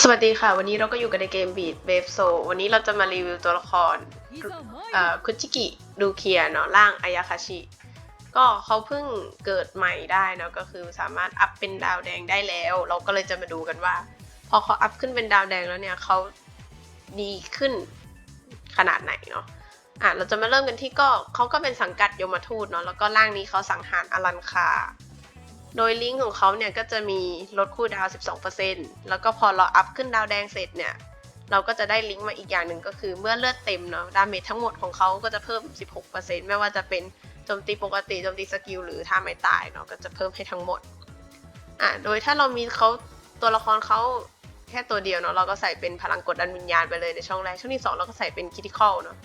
สวัสดีค่ะ วันนี้เราก็อยู่กันในเกม Beat w a v e Soul วันนี้เราจะมารีวิวตัวละครคุจิกิดูเคียเนาะร่างอายาคาชิก็เขาเพิ่งเกิดใหม่ได้เนาะก็คือสามารถอัพเป็นดาวแดงได้แล้ว เราก็เลยจะมาดูกันว่า พอเขาอัพขึ้นเป็นดาวแดงแล้วเนี่ยเขาดีขึ้นขนาดไหนเนาะอะเราจะมาเริ่มกันที่ก็เขาก็เป็นสังกัดยมทูตเนาะแล้วก็ร่างนี้เขาสังหารอลันคา โดยลิงก์ของเขาเนี่ยก็จะมีลดคูลดาว 12%แล้วก็พอเราอัพขึ้นดาวแดงเสร็จเนี่ยเราก็จะได้ลิงก์มาอีกอย่างหนึ่งก็คือเมื่อเลือดเต็มเนาะดาเมจทั้งหมดของเขาก็จะเพิ่ม 16%ไม่ว่าจะเป็นโจมตีปกติโจมตีสกิลหรือท่าไม่ตายเนาะก็จะเพิ่มให้ทั้งหมดอะโดยถ้าเรามีเขาตัวละครเขาแค่ตัวเดียวเนาะเราก็ใส่เป็นพลังกดดันวิญญาณไปเลยในช่องแรกช่องที่สองเราก็ใส่เป็นคิติคอลเนาะ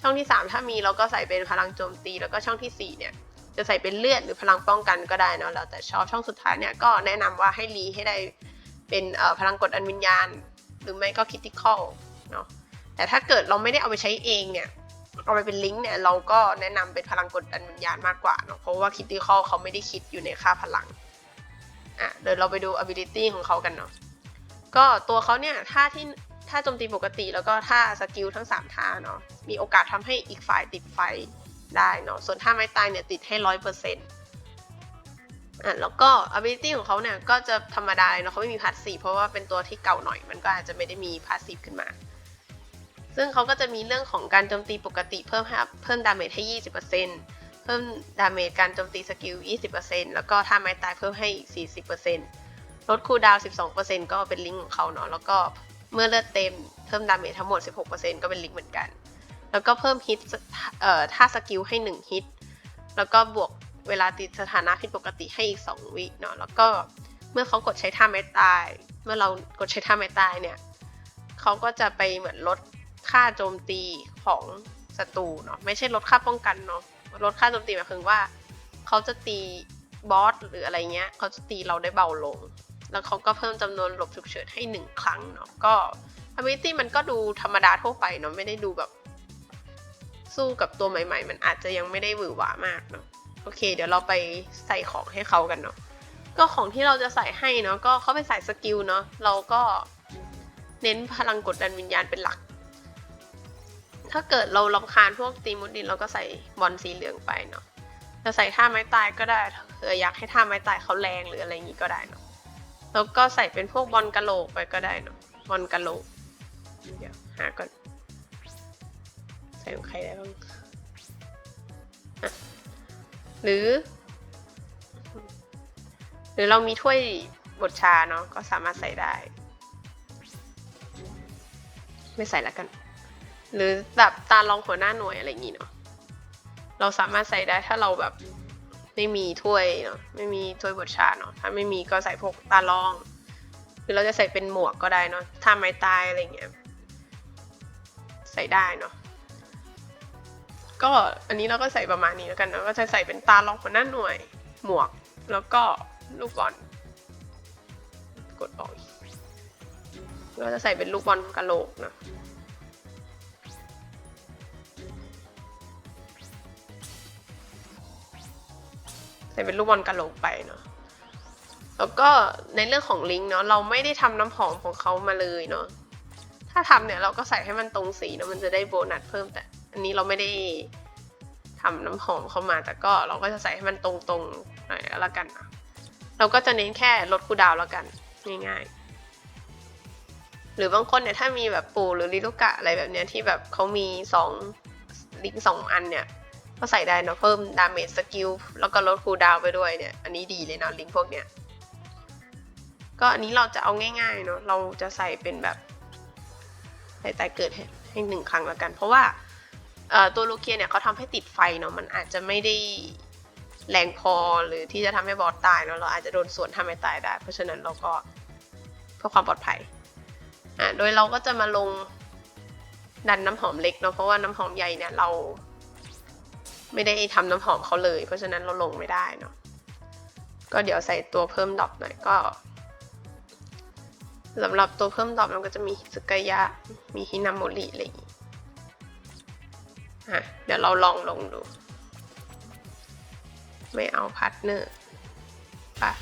ช่องที่สามถ้ามีเราก็ใส่เป็นพลังโจมตีแล้วก็ช่องที่สี่เนี่ย จะใส่เป็นเลือดหรือพลังป้องกันก็ได้เนาะแล้วแต่ชอบช่องสุดท้ายเนี่ยก็แนะนำว่าให้รีให้ได้เป็นพลังกดอันวิญญาณ หรือไม่ก็คิติคอลเนาะแต่ถ้าเกิดเราไม่ได้เอาไปใช้เองเนี่ยเอาไปเป็นลิงก์เนี่ยเราก็แนะนำเป็นพลังกดอันวิญญาณมากกว่าเนาะเพราะว่าคิติคอลเขาไม่ได้คิดอยู่ในค่าพลังอะเดี๋ยวเราไปดู ability ของเขากันเนาะก็ตัวเขาเนี่ยถ้าที่ถ้าโจมตีปกติแล้วก็ถ้าสกิลทั้ง 3ท่าเนาะมีโอกาสทำให้อีกฝ่ายติดไฟ ได้เนาะส่วนถ้าไม้ตายเนี่ยติดให้ร้อยเปอร์เซ็นต์อะแล้วก็ ability ของเขาเนี่ยก็จะธรรมดาเนาะเขาไม่มีพาสซีฟเพราะว่าเป็นตัวที่เก่าหน่อยมันก็อาจจะไม่ได้มีพาสซีฟขึ้นมา ซึ่งเขาก็จะมีเรื่องของการโจมตีปกติเพิ่มให้เพิ่มดาเมจให้ 20%เพิ่มดาเมจการโจมตีสกิล 20%แล้วก็ถ้าไม้ตายเพิ่มให้ 40%ลดคูลดาวน์12%ก็เป็นลิงก์ของเขาเนาะแล้วก็เมื่อเลือดเต็มเพิ่มดาเมจทั้งหมด 16%ก็เป็นลิงก์เหมือนกัน แล้วก็เพิ่มฮิตเอ่อท่าสกิลให้ 1 ฮิต แล้วก็บวกเวลาติดสถานะผิดปกติให้อีก 2 วิเนาะ แล้วก็เมื่อเขากดใช้ท่าไม้ตาย เมื่อเรากดใช้ท่าไม้ตายเนี่ยเขาก็จะไปเหมือนลดค่าโจมตีของศัตรูเนาะ ไม่ใช่ลดค่าป้องกันเนาะ ลดค่าโจมตีหมายถึงว่าเขาจะตีบอสหรืออะไรเงี้ยเขาจะตีเราได้เบาลง แล้วเขาก็เพิ่มจำนวนหลบฉุกเฉินให้ 1 ครั้งเนาะ ก็ ability มันก็ดูธรรมดาทั่วไปเนาะ ไม่ได้ดูแบบ สู้กับตัวใหม่ ๆ มันอาจจะยังไม่ได้หวือหวามากเนาะโอเค เดี๋ยวเราไปใส่ของให้เขากันเนาะก็ของที่เราจะใส่ให้เนาะก็เขาไปใส่สกิลเนาะเราก็เน้นพลังกดดันวิญญาณเป็นหลัก ถ้าเกิดเราลำคาญพวกตีมุดดินเราก็ใส่บอลสีเหลืองไปเนาะจะใส่ท่าไม้ตายก็ได้เอออยากให้ท่าไม้ตายเขาแรงหรืออะไรอย่างงี้ก็ได้เนาะแล้วก็ใส่เป็นพวกบอลกะโหลกไปก็ได้เนาะบอลกะโหลกเดี๋ยวหาก่อน ของใครได้บ้างหรือ หรือเรามีถ้วยบดชาเนาะก็สามารถใส่ได้ ไม่ใส่แล้วกัน หรือแบบตาลองหัวหน้าหน่วยอะไรอย่างงี้เนาะเราสามารถใส่ได้ถ้าเราแบบไม่มีถ้วยเนาะไม่มีถ้วยบดชาเนาะถ้าไม่มีก็ใส่พวกตาลอง หรือเราจะใส่เป็นหมวกก็ได้เนาะถ้าไม้ตายอะไรเงี้ยใส่ได้เนาะ ก็อันนี้เราก็ใส่ประมาณนี้แล้วกันนะก็จะใส่เป็นตาลองหัวหน้าหน่วยหมวก แล้วก็ลูกบอลกดออกก็จะใส่เป็นลูกบอลกะโหลกเนาะใส่เป็นลูกบอลกะโหลกไปเนาะแล้วก็ในเรื่องของลิงก์เนาะเราไม่ได้ทำน้ำหอมของเขามาเลยเนาะถ้าทำเนี่ยเราก็ใส่ให้มันตรงสีเนาะมันจะได้โบนัสเพิ่มแต่ อันนี้เราไม่ได้ทำน้ำหอมเข้ามา แต่ก็เราก็จะใส่ให้มันตรงๆหน่อยแล้วกันนะเราก็จะเน้นแค่ลดคูดาวแล้วกันง่ายๆ หรือบางคนเนี่ยถ้ามีแบบปูหรือลิลูกะอะไรแบบเนี้ยที่แบบเขามีสองลิงสองอันเนี่ยก็ใส่ได้เนาะเพิ่มดาเมจสกิลแล้วก็ลดคูดาวไปด้วยเนี่ย อันนี้ดีเลยเนาะลิงพวกเนี้ยก็อันนี้เราจะเอาง่ายๆเนาะเราจะใส่เป็นแบบใส่ตายเกิดให้หนึ่งครั้งแล้วกัน เพราะว่า ตัวลูเคียเนี่ยเขาทำให้ติดไฟเนาะมันอาจจะไม่ได้แรงพอหรือที่จะทำให้บอสตายเนาะเราอาจจะโดนสวนทำให้ตายได้ เพราะฉะนั้นเราก็เพื่อความปลอดภัยอ่าโดยเราก็จะมาลงดันน้ำหอมเล็กเนาะเพราะว่าน้ำหอมใหญ่เนี่ยเรา ไม่ได้ทำน้ำหอมเขาเลย เพราะฉะนั้นเราลงไม่ได้เนาะก็เดี๋ยวใส่ตัวเพิ่มดอกหน่อยก็สำหรับตัวเพิ่มดอกมันก็จะมีฮิสกายะ มีฮินาโมริอะไรอย่างงี้่ะเดี๋ยวเราลองลงดู ไม่เอาพาร์ทเนอร์ปะ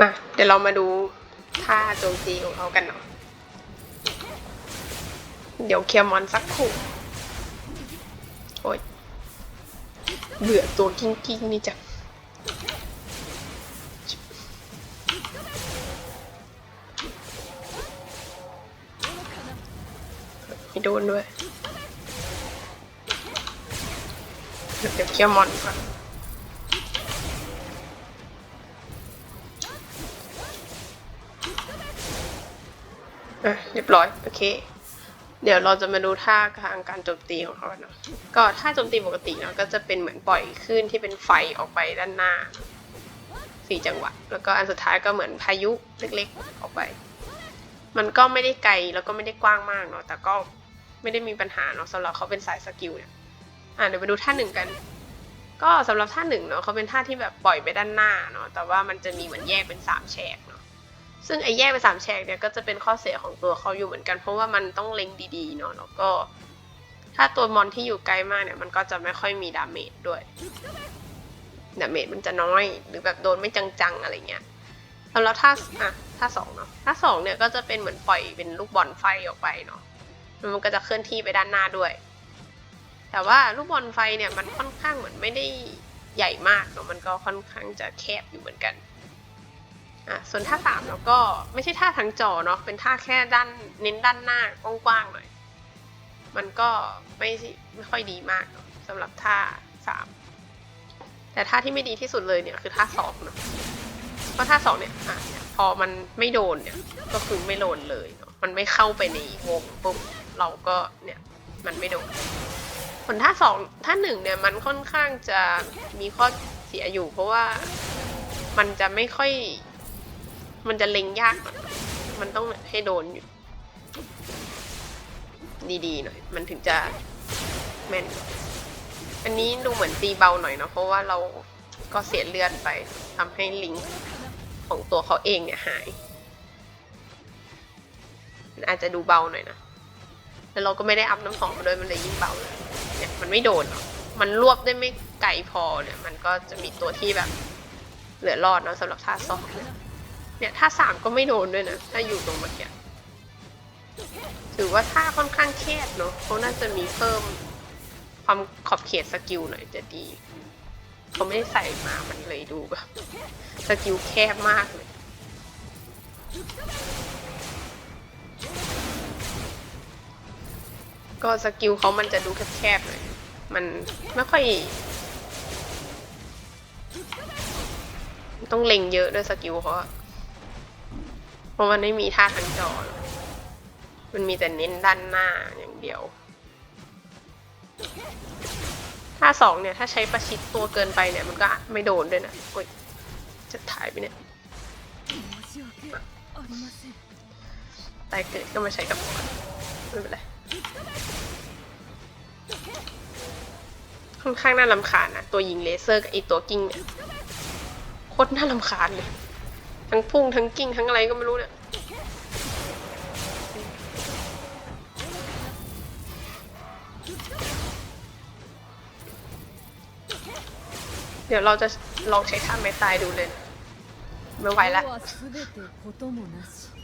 มาเดี๋ยวเรามาดูท่าโจมตีของเขากันเนาะเดี๋ยวเคลียร์มอนสักครู่โอ้ยเบื่อตัวกิ้งกิ้งนี่จ้ะ ไม่โดนด้วย เดี๋ยวเคลียมอนก่อนอะเรียบร้อย โอเค เดี๋ยวเราจะมาดูท่าทางการโจมตีของเขาเนาะก็ท่าโจมตีปกติเนาะก็จะเป็นเหมือนปล่อยคลื่นที่เป็นไฟออกไปด้านหน้าสี่จังหวะ แล้วก็อันสุดท้ายก็เหมือนพายุเล็กๆออกไป มันก็ไม่ได้ไกลแล้วก็ไม่ได้กว้างมากเนาะแต่ก็ ไม่ได้มีปัญหาเนาะสำหรับเขาเป็นสายสกิลเนี่ยอะเดี๋ยวไปดูท่าหนึ่งกัน ก็สำหรับท่าหนึ่งเนาะเขาเป็นท่าที่แบบปล่อยไปด้านหน้าเนาะแต่ว่ามันจะมีเหมือนแยกเป็นสามแฉกเนาะซึ่งไอ้แยกเป็นสามแฉกเนี่ยก็จะเป็นข้อเสียของตัวเขาอยู่เหมือนกัน เพราะว่ามันต้องเล็งดีๆเนาะแล้วก็ ถ้าตัวมอนที่อยู่ไกลมากเนี่ยมันก็จะไม่ค่อยมีดาเมจด้วยดาเมจมันจะน้อยหรือแบบโดนไม่จังๆอะไรเงี้ยสำหรับท่าอะท่าสองเนาะท่าสองเนี่ยก็จะเป็นเหมือนปล่อยเป็นลูกบอลไฟออกไปเนาะ มันก็จะเคลื่อนที่ไปด้านหน้าด้วย แต่ว่าลูกบอลไฟเนี่ยมันค่อนข้างเหมือนไม่ได้ใหญ่มากเนาะมันก็ค่อนข้างจะแคบอยู่เหมือนกันอะส่วนท่าสามแล้วก็ไม่ใช่ท่าทั้งจอเนาะเป็นท่าแค่ด้านเน้นด้านหน้ากว้างๆหน่อยมันก็ไม่ไม่ค่อยดีมากสำหรับท่าสามแต่ท่าที่ไม่ดีที่สุดเลยเนี่ยคือท่าสองเนาะเพราะท่าสองเนี่ยอะพอมันไม่โดนเนี่ยก็คือไม่โดนเลยเนาะมันไม่เข้าไปในวงปุ๊บ เราก็เนี่ยมันไม่โดนผลท่าสองท่าหนึ่งเนี่ยมันค่อนข้างจะมีข้อเสียอยู่ เพราะว่ามันจะไม่ค่อย มันจะเล็งยาก มันต้องให้โดนอยู่ ดีๆหน่อย มันถึงจะแม่น อันนี้ดูเหมือนตีเบาหน่อยเนาะเพราะว่าเราก็เสียเลือดไปทำให้ลิงก์ของตัวเขาเองเนี่ยหาย อาจจะดูเบาหน่อยนะ แล้วเราก็ไม่ได้อัพน้ำหอมมาด้วยมันเลยยิ่งเบาเลยเนี่ยมันไม่โดนมันรวบได้ไม่ไกลพอเนี่ย มันก็จะมีตัวที่แบบ เหลือรอดเนาะสำหรับท่าสองเนี่ยเนี่ยท่าสามก็ไม่โดนด้วยนะถ้าอยู่ตรงเมื่อกี้ถือว่าท่าค่อนข้างแคบเนาะเขาน่าจะมีเพิ่มความขอบเขตสกิลหน่อยจะดีเขาไม่ได้ใส่มามันเลยดูแบบสกิลแคบมากเลย ก็สกิลเขามันจะดูแคบๆหน่อยมันไม่ค่อย ต้องเล็งเยอะด้วยสกิลเขาเพราะมันไม่มีท่าทั้งจอ มันมีแต่เน้นด้านหน้าอย่างเดียว ท่าสองเนี่ย ถ้าใช้ประชิดตัวเกินไปเนี่ย มันก็ไม่โดนด้วยนะโอ้ยจะถ่ายไปเนี่ยตายเกิดก็มาใช้กับมันไม่เป็นไร ค่อนข้างน่ารำคาญนะตัวยิงเลเซอร์กับไอตัวกิ้งเนี่ยโคตรน่ารำคาญเลย ทั้งพุ่งทั้งกิ้งทั้งอะไรก็ไม่รู้เนี่ยเดี๋ยวเราจะลองใช้ท่าไม้ตายดูเลย ไม่ไหวและเพ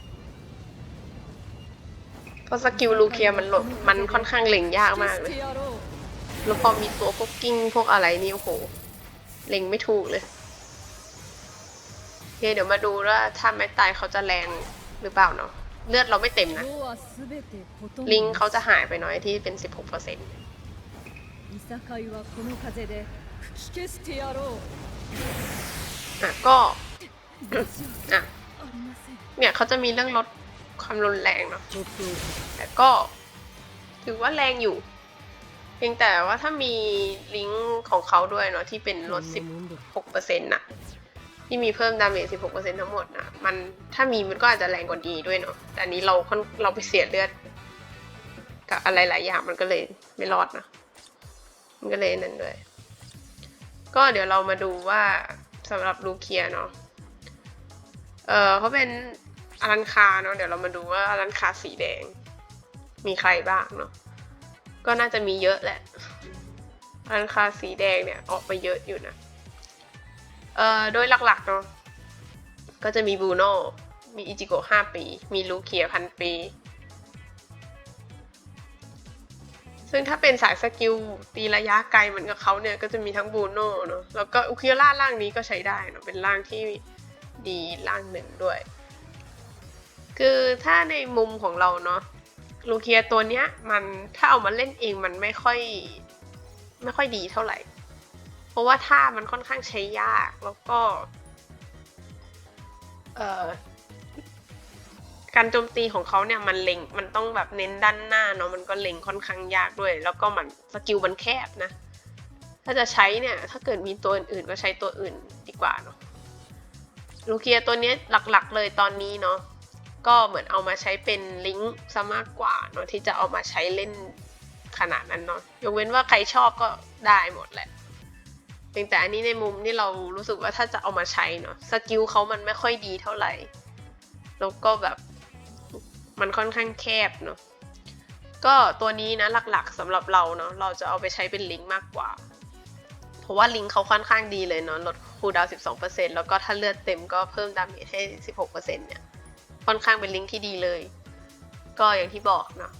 ราะสกิลลูเคียมันลดมันค่อนข้างเล็งยากมากเลย แล้วพอมีตัวพวกกิ้งพวกอะไรนี่โอ้โห เล็งไม่ถูกเลยเดี๋ยวมาดูว่าถ้าไม่ตายเขาจะแรงหรือเปล่าเนาะเลือดเราไม่เต็มนะ ลิงเขาจะหายไปน้อยที่เป็น 16%เปอร์เซ็นต์อะก็ อะ เนี่ยเขาจะมีเรื่องลด ความรุนแรงเนาะแต่ก็ถือว่าแรงอยู่ เพียงแต่ว่าถ้ามีลิงก์ของเขาด้วยเนาะที่เป็นลด 16%นะ่ะที่มีเพิ่มดาเมจ 16%ทั้งหมดนะมันถ้ามีมันก็อาจจะแรงกว่าดีด้วยเนาะแต่อันนี้เราเราไปเสียเลือด กับอะไรหลายอย่างมันก็เลยไม่รอดนะ มันก็เลยนั่นด้วย ก็เดี๋ยวเรามาดูว่าสำหรับลูเคียเนาะเออเขาเป็น อลันคาเนาะเดี๋ยวเรามาดูว่าอลันคาสีแดง มีใครบ้างเนาะก็น่าจะมีเยอะแหละอลันคาสีแดงเนี่ยออกไปเยอะอยู่นะเอ่อโดยหลักๆเนาะก็จะมีบูโน่ มีอิจิโกะห้าปี มีลูเคียพันปี ซึ่งถ้าเป็นสายสกิลตีระยะไกลเหมือนกับเขาเนี่ยก็จะมีทั้งบูโน่เนาะ แล้วก็อุคิโอล่าร่างนี้ก็ใช้ได้เนาะ เป็นร่างที่ดีร่างหนึ่งด้วย คือถ้าในมุมของเราเนาะลูเคียตัวเนี้ย มันถ้าเอามาเล่นเองมันไม่ค่อย ไม่ค่อยดีเท่าไหร่ เพราะว่าท่ามันค่อนข้างใช้ยากแล้วก็ เอ่อการโจมตีของเขาเนี่ยมันเล็งมันต้องแบบเน้นด้านหน้าเนาะมันก็เล็งค่อนข้างยากด้วย แล้วก็มันสกิลมันแคบนะ ถ้าจะใช้เนี่ย ถ้าเกิดมีตัวอื่นก็ใช้ตัวอื่นดีกว่าเนาะลูเคียตัวนี้หลักๆเลยตอนนี้เนาะ ก็เหมือนเอามาใช้เป็นลิงก์ซะมากกว่าเนาะที่จะเอามาใช้เล่นขนาดนั้นเนาะยกเว้นว่าใครชอบก็ได้หมดแหละเพียงแต่อันนี้ในมุมที่เรารู้สึกว่าถ้าจะเอามาใช้เนาะสกิลเขามันไม่ค่อยดีเท่าไหร่แล้วก็แบบมันค่อนข้างแคบเนาะก็ตัวนี้นะหลักๆสำหรับเราเนาะเราจะเอาไปใช้เป็นลิงก์มากกว่า เพราะว่าลิงก์เขาค่อนข้างดีเลยเนาะลดคูลดาวน์12%แล้วก็ถ้าเลือดเต็มก็เพิ่มดาเมจให้ 16%เนี่ย ค่อนข้างเป็นลิงก์ที่ดีเลย ก็อย่างที่บอกเนาะ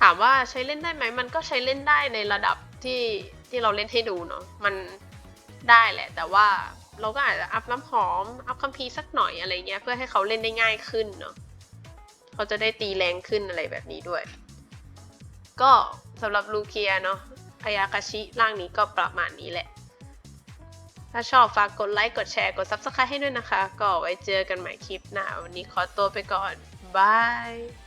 ถามว่าใช้เล่นได้ไหมมันก็ใช้เล่นได้ในระดับที่ที่เราเล่นให้ดูเนาะมันได้แหละ แต่ว่าเราก็อาจจะอัพน้ำหอม อัพคัมภีร์สักหน่อยอะไรเงี้ยเพื่อให้เขาเล่นได้ง่ายขึ้นเนาะเขาจะได้ตีแรงขึ้นอะไรแบบนี้ด้วย ก็สำหรับลูเคียเนาะอายากาชิร่างนี้ก็ประมาณนี้แหละ ถ้าชอบฝากกดไลค์ กดแชร์ กด Subscribe ให้ด้วยนะคะ ก็ไว้เจอกันใหม่คลิปหน้า วันนี้ขอตัวไปก่อน บาย